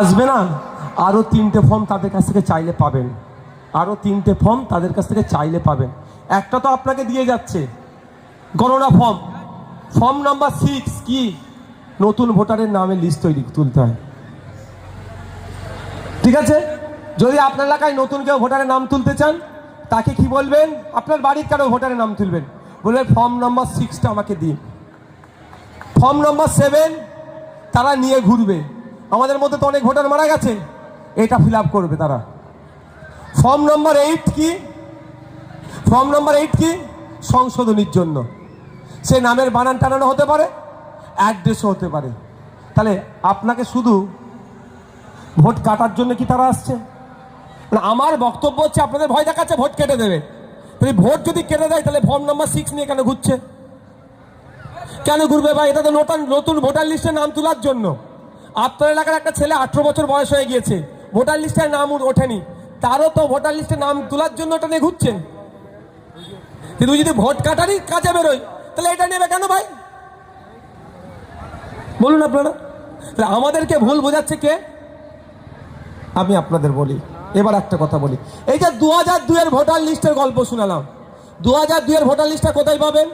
আসবে না? আরও তিনটে ফর্ম তাদের কাছ থেকে চাইলে পাবেন। আরও তিনটে ফর্ম তাদের কাছ থেকে চাইলে পাবেন। একটা তো আপনাকে দিয়ে যাচ্ছে। গণনা ফর্ম ফর্ম নাম্বার সিক্স কি? নতুন ভোটারের নামে লিস্ট তৈরি তুলতে হয়। ঠিক আছে? যদি আপনার এলাকায় নতুন কেউ ভোটারের নাম তুলতে চান, তাকে কি বলবেন? আপনার বাড়ির কারও ভোটারের নাম তুলবেন। বলবেন ফর্ম নাম্বার সিক্সটা আমাকে দিন। ফর্ম নাম্বার সেভেন তারা নিয়ে ঘুরবে। আমাদের মধ্যে তো অনেক ভোটার মারা গেছে। এটা ফিল করবে তারা। ফর্ম নাম্বার এইট কি? ফর্ম নাম্বার এইট কি? সংশোধনীর জন্য। সে নামের বানান টানানো হতে পারে অ্যাড্রেসও হতে পারে। তাহলে আপনাকে শুধু ভোট কাটার জন্য কি তারা আসছে? না আমার বক্তব্য হচ্ছে, আপনাদের ভয় দেখাচ্ছে, ভোট কেটে দেবে। তাহলে ভোট যদি কেটে দেয়, তাহলে ফর্ম নাম্বার সিক্স নিয়ে কেন ঘুরছে? কেন ঘুরবে ভাই? এটা তো নতুন নতুন ভোটার লিস্টে নাম তোলার জন্য। আপনার এলাকার একটা ছেলে আঠেরো বছর বয়স হয়ে গিয়েছে। ভোটার লিস্টের নাম ওঠেনি। তারও তো ভোটার লিস্টে নাম তোলার জন্য ওটা নিয়ে ঘুরছেন। কিন্তু যদি ভোট কাটারই কাজে বেরোয় তাহলে এটা নেবে কেন ভাই? বলুন আপনারা। তাহলে আমাদেরকে ভুল বোঝাচ্ছে কে? আমি আপনাদের বলি। এবার একটা কথা বলি। এই যে দু হাজার দুইয়ের ভোটার লিস্টের গল্প শুনালাম। দু হাজার দুইয়ের ভোটার লিস্টটা কোথায় পাবেন?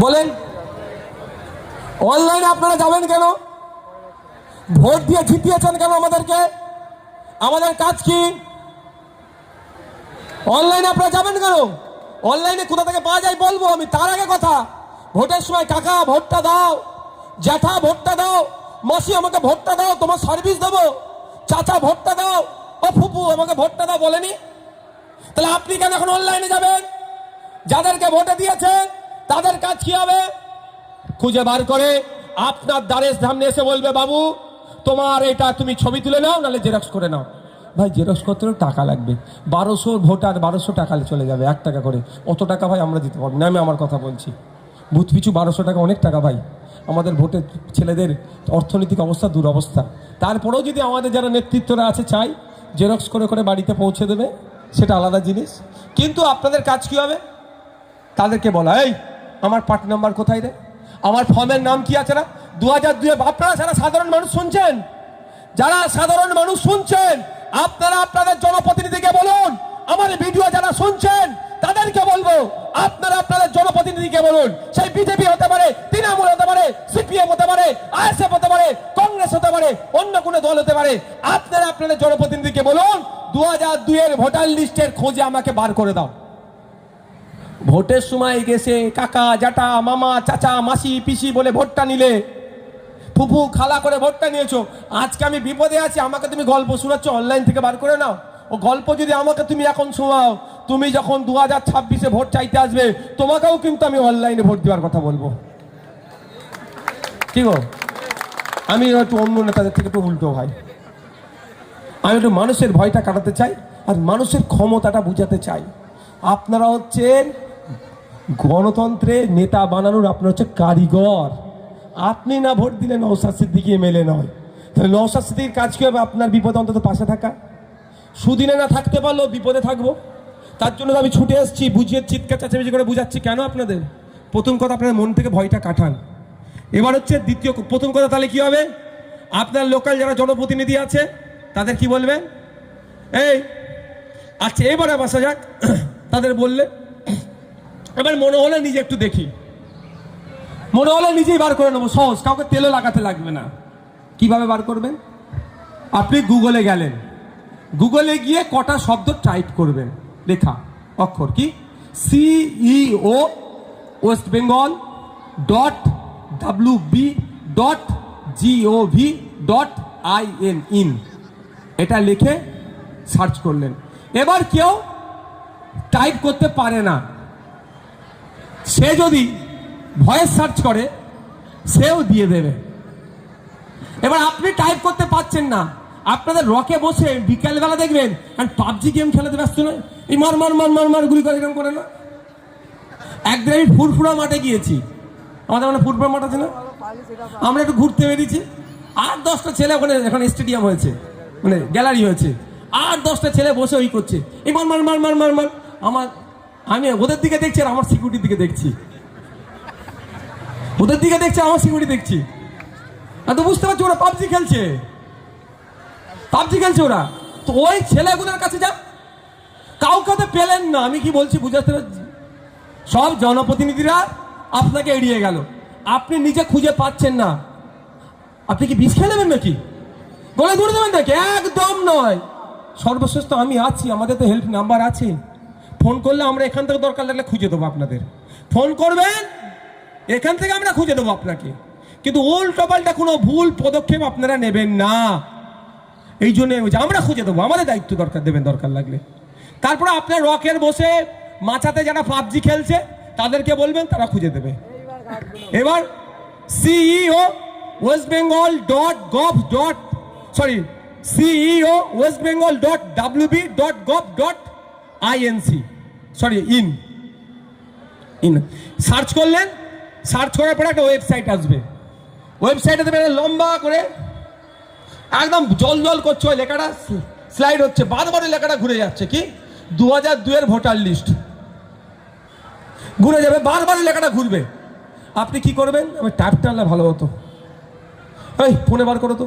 বলেন। অনলাইনে আপনারা যাবেন কেন? ভোট দিয়ে জিতিয়েছেন কেন আমাদেরকে? আমাদের কাজ কি? অনলাইনে আপনারা যাবেন কেন? অনলাইনে কোথা থেকে পাওয়া যায় বলব আমি, তার আগে কথা। ভোটের সময় কাকা, ভোটটা দাও। জ্যাঠা, ভোটটা দাও। মাসি, আমাকে ভোটটা দাও, তোমার সার্ভিস দেবো। চাচা, ভোটটা দাও। ও ফুপু, আমাকে ভোটটা দাও, বলেনি? তাহলে আপনি কেন এখন অনলাইনে যাবেন? যাদেরকে ভোটে দিয়েছেন, তাদের কাজ কি হবে? খুঁজে বার করে আপনার দ্বারের সামনে এসে বলবে, বাবু, তোমার এটা তুমি ছবি তুলে নাও, নাহলে জেরক্স করে নাও। ভাই জেরক্স করতেও টাকা লাগবে। বারোশো ভোটার বারোশো টাকা চলে যাবে, এক টাকা করে। অত টাকা ভাই আমরা দিতে পারব না, আমি আমার কথা বলছি। বুথ পিছু বারোশো টাকা অনেক টাকা ভাই। আমাদের ভোটের ছেলেদের অর্থনৈতিক অবস্থা দুরবস্থা। তারপরেও যদি আমাদের যারা নেতৃত্বরা আছে চাই জেরক্স করে করে বাড়িতে পৌঁছে দেবে, সেটা আলাদা জিনিস। কিন্তু আপনাদের কাজ কী হবে? তাদেরকে বলা, এই, আমার পার্টি নাম্বার কোথায় রে? আমার ফর্মের নাম কি আছে না? দু হাজার দুয়ে আপনারা যারা সাধারণ মানুষ শুনছেন, যারা সাধারণ মানুষ শুনছেন, আপনারা আপনাদের জনপ্রতিনিধিকে বলুন, আমার ভিডিও যারা শুনছেন, তাদেরকে বলব, আপনারা আপনাদের জনপ্রতিনিধিকে বলুন, সেই বিজেপি হতে পারে, তৃণমূল হতে পারে, সিপিএম হতে পারে, আইএসএফ হতে পারে, কংগ্রেস হতে পারে, অন্য কোনো দল হতে পারে, আপনারা আপনাদের জনপ্রতিনিধিকে বলুন দু হাজার দুইয়ের ভোটার লিস্টের খোঁজে আমাকে বার করে দাও। ভোটের সময় গেছে, কাকা, জাটা, মামা, চাচা, মাসি, পিসি বলে ভোটটা নিলে। ফুফু, খালা করে ভোটটা নিয়েছো। আজকে আমি বিপদে আছি, আমাকে তুমি গল্প শোনাচ্ছ অনলাইন থেকে বার করে নাও। ও গল্প যদি আমাকে তুমি এখন শোনাও, তুমি যখন দু হাজার ছাব্বিশে ভোট চাইতে আসবে, তোমাকেও কিন্তু আমি অনলাইনে ভোট দেওয়ার কথা বলব। ঠিক আমি একটু অন্য নেতাদের থেকে একটু উল্টো ভাই। আমি একটু মানুষের ভয়টা কাটাতে চাই, আর মানুষের ক্ষমতাটা বুঝাতে চাই। আপনারা হচ্ছেন গণতন্ত্রে নেতা বানানোর আপনার হচ্ছে কারিগর। আপনি না ভোট দিলে নৌসাদ সিদ্দিকি এমএলএ নয়। তাহলে নৌসাদ সিদ্দিকির কাজ কী হবে? আপনার বিপদে অন্তত পাশে থাকা। সুদিনে না থাকতে পারলেও বিপদে থাকব। তার জন্য আমি ছুটে এসেছি, বুঝিয়ে চিৎকার চাচামেচি করে বুঝাচ্ছি। কেন আপনাদের? প্রথম কথা, আপনার মন থেকে ভয়টা কাটান। এবার হচ্ছে দ্বিতীয়, প্রথম কথা তাহলে কি হবে? আপনার লোকাল যারা জনপ্রতিনিধি আছে, তাদের কি বলবেন এই আচ্ছা এবারে বাসা যাক। তাদের বললে এবার মনে হলে নিজে একটু দেখি। মনে হলে নিজেই বার করে নেব, সহজ, কাউকে তেলও লাগাতে লাগবে না। কীভাবে বার করবেন? আপনি গুগলে গেলেন। গুগলে গিয়ে কটা শব্দ টাইপ করবেন। লেখা, অক্ষর কি? CEO West Bengal dot W B dot G O V dot I N in এটা লিখে সার্চ করলেন। এবার কেউ টাইপ করতে পারে না। সে যদি ভয়েস সার্চ করে, সেও দিয়ে দেবে। এবার আপনি টাইপ করতে পারছেন না। আপনাদের রকে বসে বিকালবেলা দেখবেন, আর পাবজি গেম খেলাতে ব্যস্ত নয়। এই মার মার মার মার মার গুলি করে এরকম করে না। একদিন আমি ফুরফুরা মাঠে গিয়েছি। আমাদের মানে ফুটবল মাঠ আছে না? আমরা একটু ঘুরতে বেরিয়েছি। আর দশটা ছেলে ওখানে এখন স্টেডিয়াম হয়েছে। মানে গ্যালারি হয়েছে। আর দশটা ছেলে বসে ওই করছে। এই মার মার মার মার মার মার, আমার আমি ওদের দিকে দেখছি আর আমার সিকিউরিটির দিকে দেখছি। ওদের দিকে দেখছি আমার সিকিউরিটি দেখছি। আমি তো বুঝতে পারছি ওরা পাবজি খেলছে। পাবজি খেলছে ওরা। তো ওই ছেলেগুলোর কাছে যান কাউকে পেলেন না। আমি কি বলছি বুঝাতে সব জনপ্রতিনিধিরা আপনাকে এড়িয়ে গেল। আপনি নিজে খুঁজে পাচ্ছেন না। আপনি কি বিষ খেয়ে নেবেন নাকি? গলে ধরে দেবেন নাকি? একদম নয়। সর্বশেষ তো আমি আছি। আমাদের তো হেল্প নাম্বার আছে। ফোন করলে আমরা এখান থেকে দরকার লাগলে খুঁজে দেবো আপনাদের। ফোন করবেন, এখান থেকে আমরা খুঁজে দেবো আপনাকে। কিন্তু উল্টো পাল্টা কোনো ভুল পদক্ষেপ আপনারা নেবেন না। এই জন্য আমরা খুঁজে দেবো, আমাদের দায়িত্ব দরকার, দেবেন দরকার লাগলে। তারপরে আপনার রকের বসে মাছাতে যারা পাবজি খেলছে, তাদেরকে বলবেন, তারা খুঁজে দেবে। এবার CEO West Bengal dot gov dot sorry CEO West Bengal dot WB dot gov dot INC sorry in in search করলেন সার্চ করার পরে একটা ওয়েবসাইট আসবে। ওয়েবসাইটে দেবেন লম্বা করে, একদম জল জল করছে ওই লেখাটা স্লাইড হচ্ছে, বারবার ওই লেখাটা ঘুরে যাচ্ছে, কি? দু হাজার দুয়ের ভোটার লিস্ট ঘুরে যাবে, বারবার ওই লেখাটা ঘুরবে। আপনি কি করবেন? আমি ট্যাপ টানলে ভালো হতো। এই ফোনে বার করো তো।